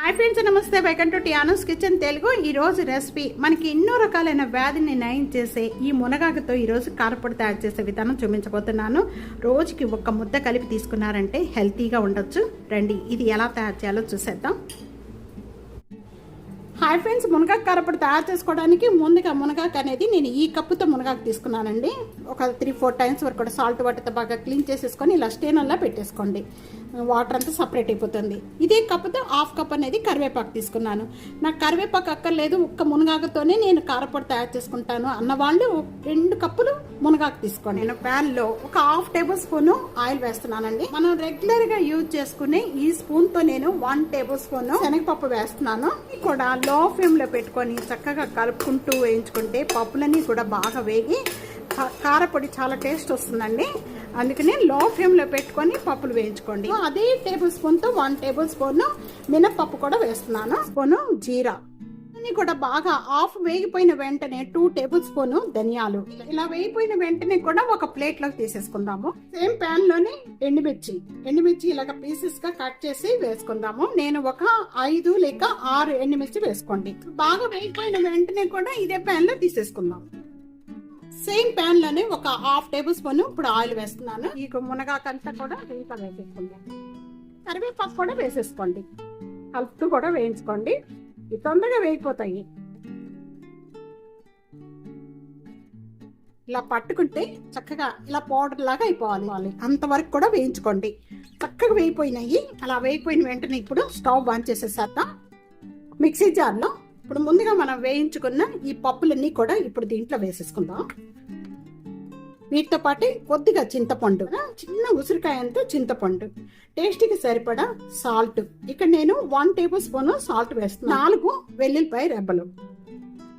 Hi friends నమస్తే. Welcome to Tiano's kitchen Telugu ఈ రోజు రెసిపీ మనకి ఎన్నో రకాలైన వ్యాధిని నయం చేసే ఈ మునగాకుతో ఈరోజు కారపొడి తయారు చేసే విధానం చూపించబోతున్నాను. రోజుకి ఒక ముద్ద కలిపి తీసుకున్నారంటే హెల్తీగా ఉండొచ్చు. రండి ఇది ఎలా తయారు చేయాలో చూసేద్దాం. హాయ్ ఫ్రెండ్స్ మునగాకు కారపొడి తయారు చేసుకోవడానికి ముందుగా మునగాకు అనేది నేను ఈ కప్పుతో మునగాకు తీసుకున్నానండి. ఒక త్రీ ఫోర్ టైమ్స్ వరకు కూడా సాల్ట్ వాటర్తో బాగా క్లీన్ చేసేసుకొని ఇలా స్టేనల్లా పెట్టేసుకోండి. వాటర్ అంతా సపరేట్ అయిపోతుంది. ఇదే కప్పుతో హాఫ్ కప్ అనేది కరివేపాకు తీసుకున్నాను. నాకు కరివేపాకు అక్కర్లేదు ఒక్క మునగాకుతోనే నేను కారపొడి తయారు చేసుకుంటాను అన్న వాళ్ళు రెండు కప్పులు మునగాకు తీసుకోండి. నేను ప్యాన్లో ఒక హాఫ్ టేబుల్ స్పూన్ ఆయిల్ వేస్తున్నానండి. మనం రెగ్యులర్గా యూజ్ చేసుకునే ఈ స్పూన్తో నేను వన్ టేబుల్ స్పూన్ శనగపప్పు వేస్తున్నాను. కూడా లో ఫ్లేమ్లో పెట్టుకొని చక్కగా కలుపుకుంటూ వేయించుకుంటే పప్పులన్నీ కూడా బాగా వేగి కారపొడి చాలా టేస్ట్ వస్తుందండి. అందుకని లో ఫ్లేమ్లో పెట్టుకొని పప్పులు వేయించుకోండి. అదే టేబుల్ స్పూన్తో వన్ టేబుల్ స్పూన్ మినపప్పు కూడా వేస్తున్నాను. స్పూన్ జీరా. కూడా బాగా ఆఫ్ వేగిపోయిన వెంటనే టూ టేబుల్ స్పూన్ ధనియాలు. ఇలా వేగిపోయిన వెంటనే కూడా ఒక ప్లేట్లోకి తీసేసుకుందాము. సేమ్ ప్యాన్లోనే ఎండుమిర్చి. ఎండుమిర్చి ఇలాగ పీసెస్గా కట్ చేసి వేసుకుందాము. నేను ఒక ఐదు లేక ఆరు ఎండుమిర్చి వేసుకోండి. బాగా వేగిపోయిన వెంటనే కూడా ఇదే ప్యాన్లో తీసేసుకుందాం సేమ్ ప్యాన్లోనే ఒక హాఫ్ టేబుల్ స్పూన్ ఇప్పుడు ఆయిల్ వేస్తున్నాను. ఈ మునగాకంతా కూడా దీంట్లో వేసేసుకుందాం కరివేపాకు కూడా వేసేసుకోండి. కలుపుతూ కూడా వేయించుకోండి. ఇవి తొందరగా వేగిపోతాయి. ఇలా పట్టుకుంటే చక్కగా ఇలా పౌడర్ లాగా అయిపోవాలి. అంతవరకు కూడా వేయించుకోండి. చక్కగా వేగిపోయినాయి. అలా వేగిపోయిన వెంటనే ఇప్పుడు స్టవ్ బంద్ చేసేసేద్దాం. మిక్సీ జార్లో ఇప్పుడు ముందుగా మనం వేయించుకున్న ఈ పప్పులన్నీ కూడా ఇప్పుడు దీంట్లో వేసేసుకుందాం. వీటితో పాటు కొద్దిగా చింతపండు చిన్న ఉసిరికాయంతో చింతపండు. టేస్ట్కి సరిపడా సాల్ట్. ఇక్కడ నేను వన్ టేబుల్ స్పూన్ సాల్ట్ వేస్తున్నాను. నాలుగు వెల్లుల్లిపాయ రెబ్బలు.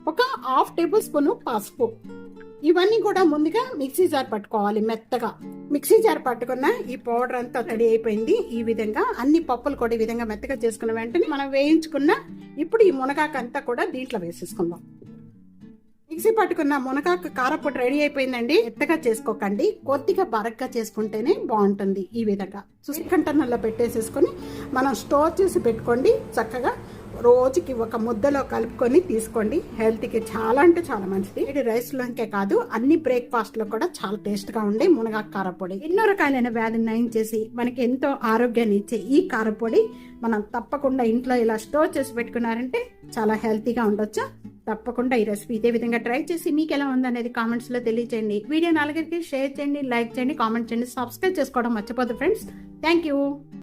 ఒక హాఫ్ టేబుల్ స్పూన్ పసుపు. ఇవన్నీ కూడా ముందుగా మిక్సీ జార్ పట్టుకోవాలి మెత్తగా. మిక్సీ జార్ పట్టుకున్న ఈ పౌడర్ అంతా రెడీ అయిపోయింది. ఈ విధంగా అన్ని పప్పులు కూడా ఈ విధంగా మెత్తగా చేసుకున్న వెంటనే మనం వేయించుకున్న ఇప్పుడు ఈ మునగాకు అంతా కూడా దీంట్లో వేసేసుకుందాం. మిక్సీ పట్టుకున్న మునగాకు కారపొడి రెడీ అయిపోయిందండి. ఎత్తగా చేసుకోకండి. కొద్దిగా బరగ్గా చేసుకుంటేనే బాగుంటుంది ఈ విధంగా. చూసి కంటైనర్లో పెట్టేసేసుకొని మనం స్టోర్ చేసి పెట్టుకోండి. చక్కగా రోజుకి ఒక ముద్దలో కలుపుకొని తీసుకోండి. హెల్త్కి చాలా అంటే చాలా మంచిది. ఇది రైస్లోకే కాదు అన్ని బ్రేక్ఫాస్ట్లో కూడా చాలా టేస్ట్గా ఉండే మునగాకు కారపొడి. ఎన్నో రకాలైన వ్యాధిని నయం చేసి మనకి ఎంతో ఆరోగ్యాన్ని ఇచ్చే ఈ కారపొడి మనం తప్పకుండా ఇంట్లో ఇలా స్టోర్ చేసి పెట్టుకున్నారంటే చాలా హెల్తీగా ఉండొచ్చు. తప్పకుండా ఈ రెసిపీ ఇదే విధంగా ట్రై చేసి మీకు ఎలా ఉందనేది కామెంట్స్లో తెలియచేయండి. వీడియో నలుగురికి షేర్ చేయండి లైక్ చేయండి కామెంట్ చేయండి సబ్స్క్రైబ్ చేసుకోవడం మర్చిపోదు ఫ్రెండ్స్ థ్యాంక్ యూ